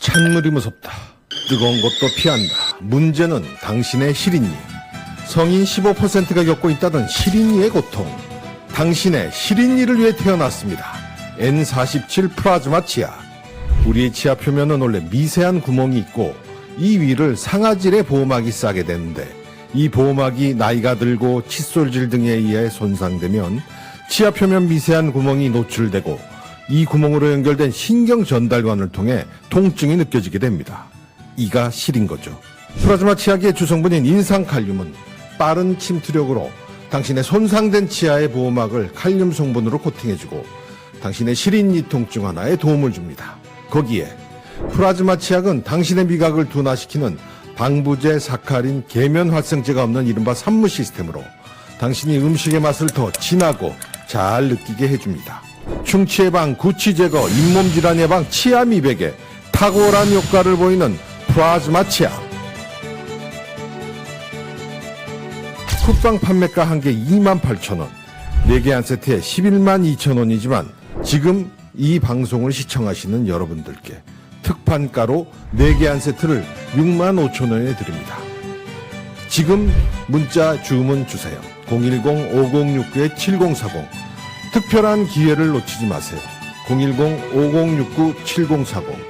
찬물이 무섭다. 뜨거운 것도 피한다. 문제는 당신의 실인이. 성인 15%가 겪고 있다던 실인이의 고통. 당신의 실인이를 위해 태어났습니다. N47 플라즈마 치아. 우리의 치아 표면은 원래 미세한 구멍이 있고 이 위를 상아질의 보호막이 싸게 되는데 이 보호막이 나이가 들고 칫솔질 등에 의해 손상되면 치아 표면 미세한 구멍이 노출되고 이 구멍으로 연결된 신경 전달관을 통해 통증이 느껴지게 됩니다. 이가 실인 거죠. 플라즈마 치약의 주성분인 인산칼륨은 빠른 침투력으로 당신의 손상된 치아의 보호막을 칼륨 성분으로 코팅해주고 당신의 시린 이 통증 하나에 도움을 줍니다. 거기에 플라즈마 치약은 당신의 미각을 둔화시키는 방부제, 사카린, 계면 활성제가 없는 이른바 산무 시스템으로 당신이 음식의 맛을 더 진하고 잘 느끼게 해줍니다. 충치 예방, 구취 제거, 잇몸 질환 예방, 치아 미백에 탁월한 효과를 보이는 플라즈마 치약. 쿠팡 판매가 한 개 28,000원, 4개 한 세트에 11만 2천원이지만 지금 이 방송을 시청하시는 여러분들께 특판가로 4개 한 세트를 6만 5천원에 드립니다. 지금 문자 주문 주세요. 010-5069-7040 특별한 기회를 놓치지 마세요. 010-5069-7040